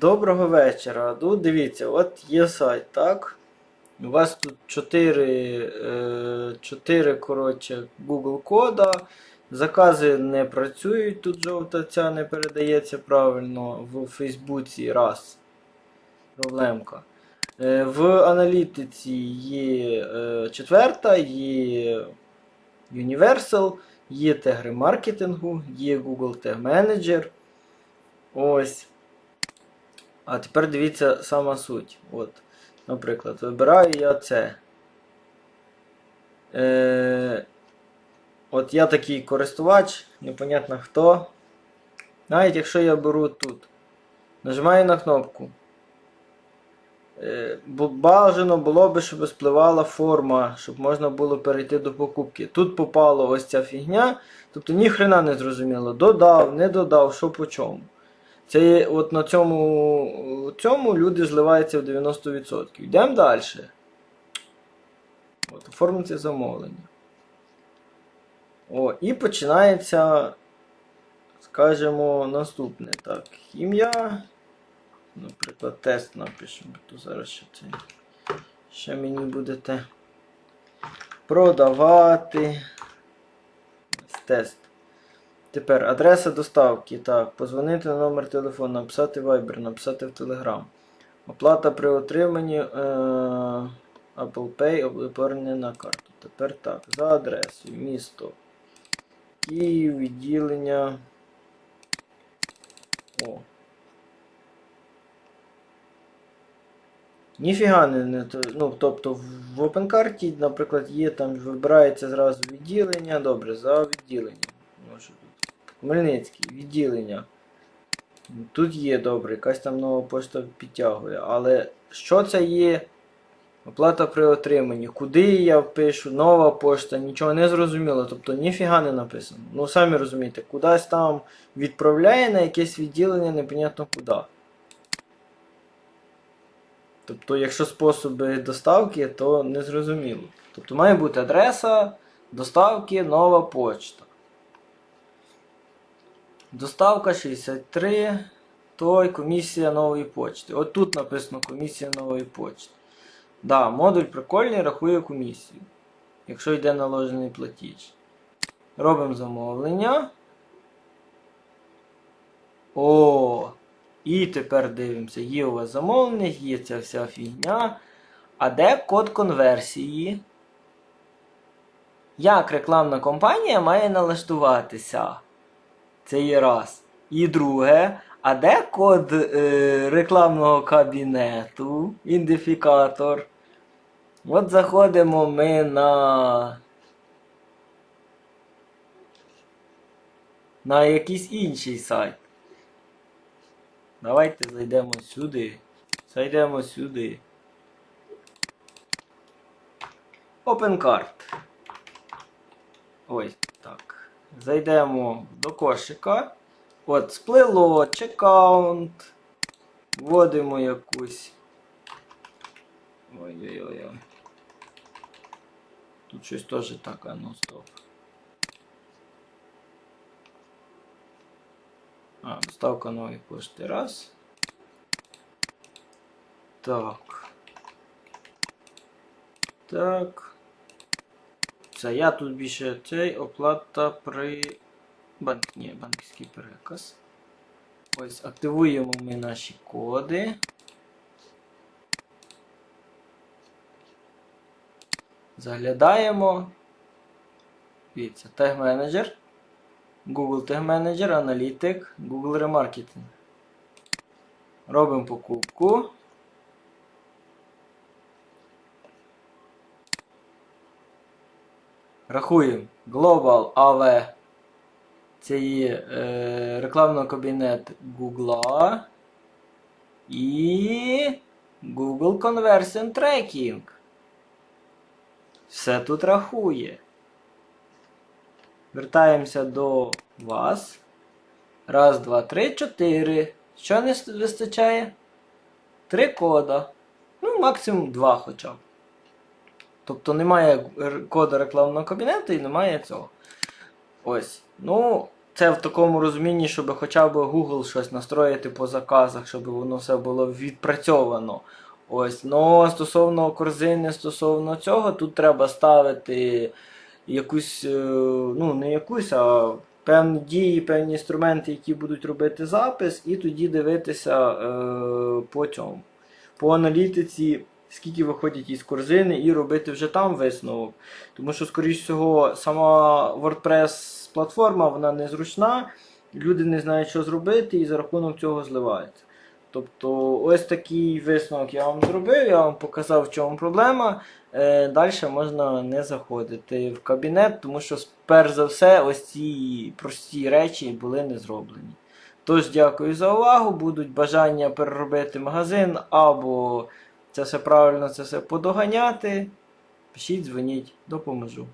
Доброго вечора. Ну, дивіться, от є сайт, так? У вас тут 4, 4 коротше, Google кода. Закази не працюють, тут жовта ця не передається правильно в Фейсбуці раз. Проблемка. Е, В аналітиці є е, четверта, є Universal, є тегри маркетингу, є Google Tag Manager. Ось. А тепер дивіться сама суть. От, Наприклад, вибираю я це. Е, от я такий користувач, непонятно хто. Навіть якщо я беру тут, нажимаю на кнопку. Е, Бажано було би, щоб спливала форма, щоб можна було перейти до покупки. Тут попало ось ця фігня, тобто ніхрена не зрозуміло. Додав, не додав, що по чому. Це є- от на цьому, цьому люди зливаються в 90%. Йдемо далі. От, оформити замовлення. О, і починається, скажімо, наступне. Так, ім'я. Наприклад, тест напишемо, то зараз ще це. Ще мені будете продавати. Тест. Тепер адреса доставки. Так, позвонити на номер телефону, написати Viber, написати в Telegram. Оплата при отриманні е, Apple Pay повернення на карту. Тепер так. За адресою. Місто. Київ, відділення. О. Ніфіга не, ну, тобто в OpenCart, наприклад, є там, вибирається зразу відділення. Добре, за відділення. Хмельницький, відділення. Тут є добре, якась там нова пошта підтягує. Але що це є? Оплата при отриманні. Куди я пишу, нова пошта, нічого не зрозуміло. Тобто ніфіга не написано. Ну самі розумієте, кудись там відправляє на якесь відділення, непонятно куди. Тобто, якщо способи доставки, то не зрозуміло. Тобто має бути адреса доставки нова почта. Доставка 63, той комісія нової почти. От тут написано комісія нової почти. Да, модуль прикольний рахує комісію. Якщо йде наложений платіж. Робимо замовлення. О! І тепер дивимося, є у вас замовлення, є ця вся фігня. А де код конверсії? Як рекламна компанія має налаштуватися? Це є раз. І друге, а де код е, рекламного кабінету, ідентифікатор? От заходимо ми на. На якийсь інший сайт. Давайте зайдемо сюди. Зайдемо сюди. OpenCart. Так. Зайдемо до кошика. От, сплило, чекаунт. Вводимо якусь. Ой-ой-ой. Тут щось теж так, а ну стоп. А, доставка нової пошти. Раз. Так. Так. Це я тут більше цей оплата при банк, ні, банківський переказ. Ось активуємо ми наші коди. Заглядаємо. Дивіться, тег менеджер. Google Tag Manager, аналітик, Google Remarketing. Робимо покупку. Рахуємо Global AV. Це є е, рекламний кабінет Google. І Google Conversion Tracking. Все тут рахує. Вертаємося до вас. Раз, два, три, чотири. Що не вистачає? Три кода. Ну, максимум два хоча б. Тобто немає кода рекламного кабінету і немає цього. Ось. Ну, це в такому розумінні, щоб хоча б Google щось настроїти по заказах, щоб воно все було відпрацьовано. Ось, ну стосовно корзини, стосовно цього, тут треба ставити якусь, е, ну не якусь, а певні дії, певні інструменти, які будуть робити запис, і тоді дивитися е, по цьому, по аналітиці, скільки виходять із корзини, і робити вже там висновок. Тому що, скоріш всього, сама WordPress платформа вона незручна, люди не знають, що зробити, і за рахунок цього зливаються. Тобто, ось такий висновок я вам зробив, я вам показав, в чому проблема. Е, Далі можна не заходити в кабінет, тому що, перш за все, ось ці прості речі були не зроблені. Тож, дякую за увагу. Будуть бажання переробити магазин або це все правильно, це все подоганяти. Пишіть, дзвоніть, допоможу.